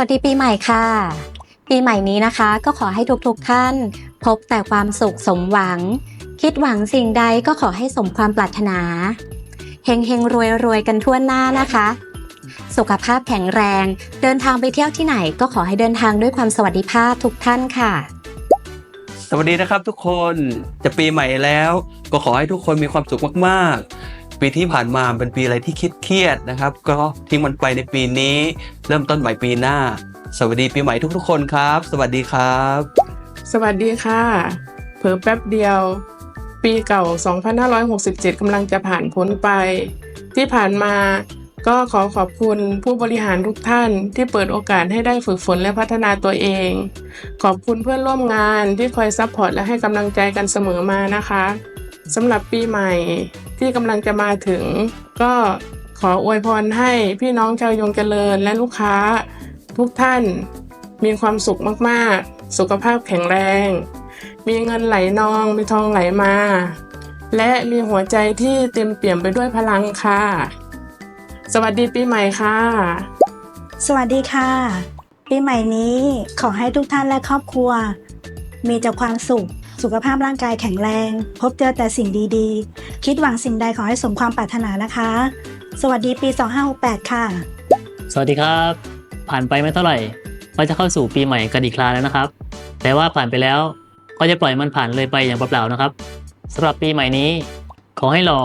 วัสดีปีใหม่ค่ะ ปีใหม่นี้นะคะ ก็ขอให้ทุกๆท่าน พบแต่ความสุขสมหวัง คิดหวังสิ่งใดก็ขอให้สมความปรารถนาเฮงเฮงรวยรวยกันทั่วหน้านะคะ สุขภาพแข็งแรง เดินทางไปเที่ยวที่ไหน ก็ขอให้เดินทางด้วยความสวัสดิภาพทุกท่านค่ะสวัสดีนะครับทุกคนจะปีใหม่แล้ว ก็ขอให้ทุกคนมีความสุขมากๆ ปีที่ผ่านมาเป็นปีอะไรที่คิดเครียดนะครับ ก็ทิ้งมันไปในปีนี้ เริ่มต้นใหม่ปีหน้า สวัสดีปีใหม่ทุกๆคนครับ สวัสดีครับ สวัสดีค่ะเผลอแป๊บเดียว ปีเก่า 2567 กำลังจะผ่านพ้นไป ที่ผ่านมาก็ขอขอบคุณผู้บริหารทุกท่านที่เปิดโอกาสให้ได้ฝึกฝนและพัฒนาตัวเอง ขอบคุณเพื่อนร่วมงานที่คอยซัพพอร์ตและให้กำลังใจกันเสมอมานะคะสำหรับปีใหม่ ที่กำลังจะมาถึง ก็ขออวยพรให้พี่น้องชาวยงเจริญและลูกค้า ทุกท่านมีความสุขมากๆ สุขภาพแข็งแรง มีเงินไหลนอง มีทองไหลมา และมีหัวใจที่เต็มเปี่ยมไปด้วยพลังค่ะ สวัสดีปีใหม่ค่ะ สวัสดีค่ะ ปีใหม่นี้ขอให้ทุกท่านและครอบครัว มีแต่ความสุข สุขภาพร่างกายแข็งแรง พบเจอแต่สิ่งดีๆ คิดหวังสิ่งใดขอให้สมความปรารถนานะคะ สวัสดีปี 2568 ค่ะ สวัสดีครับ ผ่านไปไม่เท่าไหร่ ก็จะเข้าสู่ปีใหม่กันอีกคราแล้วนะครับ แต่ว่าผ่านไปแล้วก็จะปล่อยมันผ่านเลยไปอย่างเปล่าๆนะครับสำหรับปีใหม่นี้ ขอให้หล่อ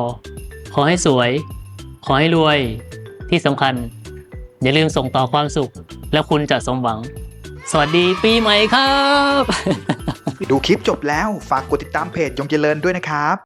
ขอให้สวย ขอให้รวย ที่สำคัญ อย่าลืมส่งต่อความสุข แล้วคุณจะสมหวัง สวัสดีปีใหม่ครับ ดูคลิปจบแล้วฝากกดติดตามเพจยงเจริญด้วยนะครับ